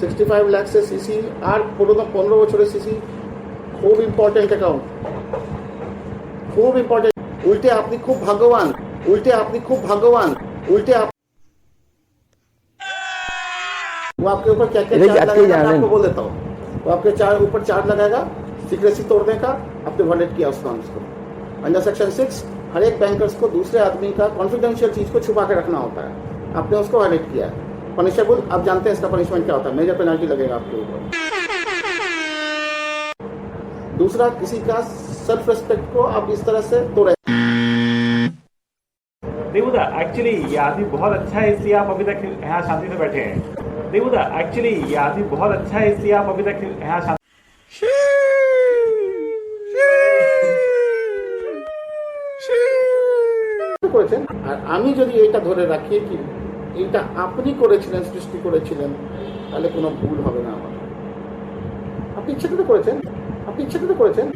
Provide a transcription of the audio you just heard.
Sixty five ল্যাক্সের CC আর পুরোনো পনেরো বছরের সিসি খুব ইম্পর্টেন্ট অ্যাকাউন্ট খুব ইম্পর্টেন্ট উল্টে আপনি খুব ভাগ্যবান উল্টে আপনি খুব भाग्यवान उल्टे आप वो आपके ऊपर क्या क्या इधर चार्ज जाके लगाएगा मैं जाने आपको दो। बोल देता हूँ वो आपके चार ऊपर चार्ज लगाएगा सीक्रेसी तोड़ने का आपने वायलेट किया उस नॉर्म्स को अंडर सेक्शन सिक्स हर एक बैंकर्स को दूसरे आदमी का कॉन्फिडेंशियल चीज को छुपा के रखना होता है आपने उसको वायलेट किया है पनिशेबल आप जानते हैं इसका पनिशमेंट क्या होता है मेजर पेनल्टी लगेगा आपके ऊपर दूसरा किसी का सेल्फ रेस्पेक्ट को आप इस तरह से तोड़े देवदा एक्चुअली ये आदमी बहुत अच्छा है इसलिए आप अभी तक यहाँ शांति से बैठे हैं देवदा एक्चुअली ये आदमी बहुत अच्छा है इसलिए आप अभी तक यहाँ शांति করেছেন আর আমি যদি এটা ধরে রাখি কি এটা আপনি করেছিলেন, সৃষ্টি করেছিলেন, তাহলে কোনো ভুল হবে না আমার। আপনি ইচ্ছাকৃত করেছেন? আপনি ইচ্ছাকৃত করেছেন?